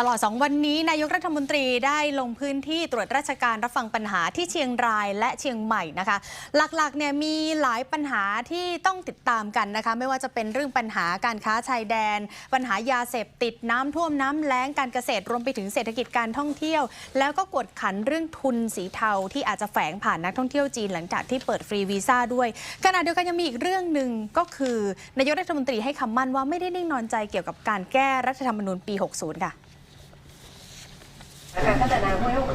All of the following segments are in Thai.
ตลอด 2 วันนี้นายกรัฐมนตรีได้ลงพื้นที่ตรวจราชการรับฟังปัญหาที่เชียงรายและเชียงใหม่นะคะ หลักๆเนี่ยมีหลายปัญหาที่ต้องติดตามกันนะคะ ไม่ว่าจะเป็นเรื่องปัญหาการค้าชายแดน ปัญหายาเสพติดน้ำท่วมน้ำแล้งการเกษตรรวมไปถึงเศรษฐกิจการท่องเที่ยว แล้วก็กดขันเรื่องทุนสีเทาที่อาจจะแฝงผ่านนักท่องเที่ยวจีนหลังจากที่เปิดฟรีวีซ่าด้วยขณะเดียวกันยังมีอีกเรื่องหนึ่งก็คือนายกรัฐมนตรีให้คำมั่นว่าไม่ได้นิ่งนอนใจเกี่ยวกับการแก้รัฐธรรมนูญปี 60 ค่ะ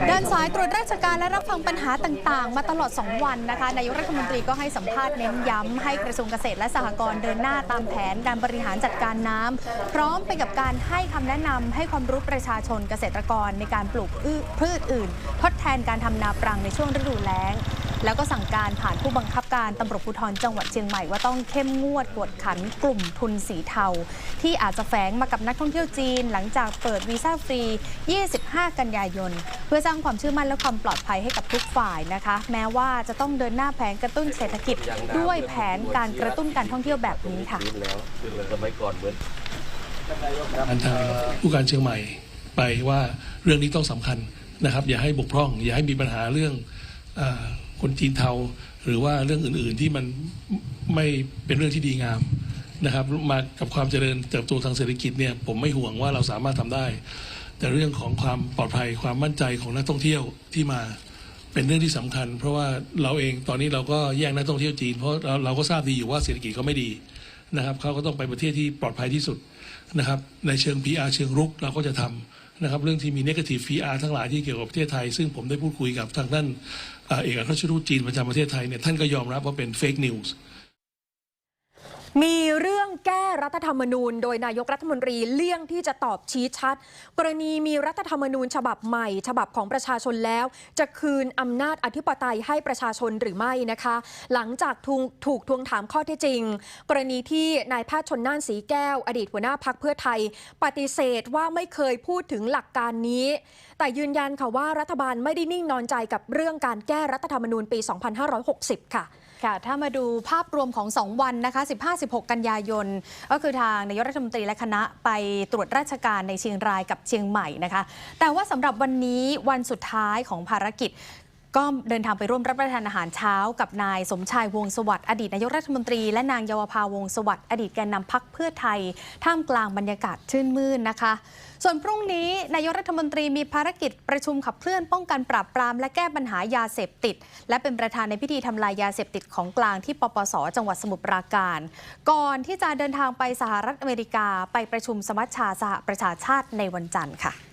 เดินสายตรวจราชการและรับฟังปัญหาต่างๆ มาตลอด 2 วันนะคะนายกรัฐมนตรีก็ให้สัมภาษณ์เน้นย้ำให้กระทรวงเกษตรและสหกรณ์เดินหน้าตามแผนการบริหารจัดการน้ำพร้อมไปกับการให้คำแนะนำให้ความรู้ประชาชนเกษตรกรในการปลูกพืชอื่น ทดแทนการทำนาปรังในช่วงฤดูแล้ง แล้วก็สั่งการผ่านผู้บังคับการตำรวจภูธรจังหวัดเชียงใหม่ว่าต้องเข้มงวดกวดขันกลุ่มทุนสีเทา ที่อาจจะแฝงมากับนักท่องเที่ยวจีน หลังจากเปิดวีซ่าฟรี 25 กันยายน เพื่อสร้างความเชื่อมั่นและความปลอดภัยให้กับทุกฝ่ายนะคะ แม้ว่าจะต้องเดินหน้าแผนกระตุ้นเศรษฐกิจ ด้วยแผนการกระตุ้นการท่องเที่ยวแบบนี้ค่ะสมัยก่อนเหมือนอันทางผู้การเชียงใหม่ไปว่าเรื่องนี้ต้องสำคัญนะครับ อย่าให้บกพร่อง อย่าให้มีปัญหาเรื่องอ คนจีนเทา หรือว่าเรื่องอื่นๆที่มันไม่เป็นเรื่องที่ดีงามนะครับมากับความเจริญเติบโตทางเศรษฐกิจเนี่ยผมไม่ห่วงว่าเราสามารถทำได้ แต่เรื่องของความปลอดภัยความมั่นใจของนักท่องเที่ยวที่มาเป็นเรื่องที่สำคัญ เพราะว่าเราเองตอนนี้เราก็แย่งนักท่องเที่ยวจีน เพราะเราเราก็ทราบดีอยู่ว่าเศรษฐกิจเขาไม่ดีนะครับเขาก็ต้องไปประเทศที่ปลอดภัยที่สุดนะครับในเชิง PR เชิงรุกเราก็จะทำ นะครับเรื่องที่มีเนกาทีฟฟีอาร์ทั้งหลายที่เกี่ยวกับประเทศไทย ซึ่งผมได้พูดคุยกับทางด้านเอกอัครราชทูตจีนประจำประเทศไทยเนี่ยท่านก็ยอมรับว่าเป็นเฟกนิวส์ มีเรื่องแก้รัฐธรรมนูญ โดยนายกรัฐมนตรีเลี่ยงที่จะตอบชี้ชัด กรณีมีรัฐธรรมนูญฉบับใหม่ ฉบับของประชาชนแล้ว จะคืนอำนาจอธิปไตยให้ประชาชนหรือไม่นะคะ หลังจากถูกทวงถามข้อเท็จจริง กรณีที่นายแพทย์ชนน่านสีแก้ว อดีตหัวหน้าพักเพื่อไทย ปฏิเสธว่าไม่เคยพูดถึงหลักการนี้ แต่ยืนยันค่ะว่ารัฐบาลไม่ได้นิ่งนอนใจกับเรื่องการแก้รัฐธรรมนูญปี 2560 ค่ะ ค่ะ ถ้ามาดูภาพรวมของ 2 วันนะคะ 15-16 กันยายน ก็คือทางนายกรัฐมนตรีและคณะไปตรวจราชการในเชียงรายกับเชียงใหม่นะคะ แต่ว่าสำหรับวันนี้วันสุดท้ายของภารกิจ ก็เดินทางไปร่วมรับประทานอาหารเช้ากับนายสมชายวงศสวัสดิ์อดีตนายกรัฐมนตรี และนางเยาวภาวงศสวัสดิ์อดีตแกนนำพักเพื่อไทย ท่ามกลางบรรยากาศชื่นมื่นนะคะ ส่วนพรุ่งนี้นายกรัฐมนตรีมีภารกิจประชุมขับเคลื่อนป้องกันปราบปราม และแก้ปัญหายาเสพติด และเป็นประธานในพิธีทำลายยาเสพติดของกลางที่ปปส จังหวัดสมุทรปราการ ก่อนที่จะเดินทางไปสหรัฐอเมริกา ไปประชุมสมัชชาสหประชาชาติในวันจันทร์ค่ะ